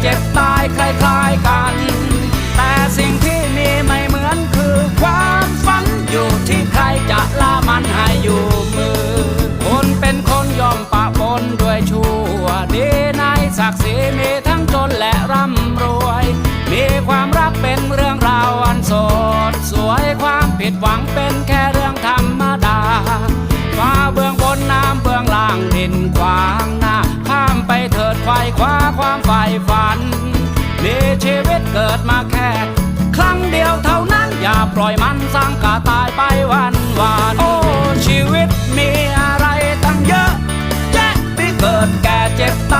เจ็บตายคล้ายๆกัน แต่สิ่งที่มีไม่เหมือนคือความฝันอยู่ที่ใครจะละมันให้อยู่มือ คนเป็นคนยอมปะปนด้วยชั่วดีในศักดิ์ศรีมีทั้งจนและร่ำรวย มีความรักเป็นเรื่องราวอันสดสวยความผิดหวังเป็นแค่ ฝัน มีชีวิตเกิดมาแค่ ครั้งเดียวเท่านั้นอย่าปล่อยมันสร้างกาตายไปวันวานโอ้ชีวิตมีอะไรตั้งเยอะแยะที่เกิดแก่เจ็บต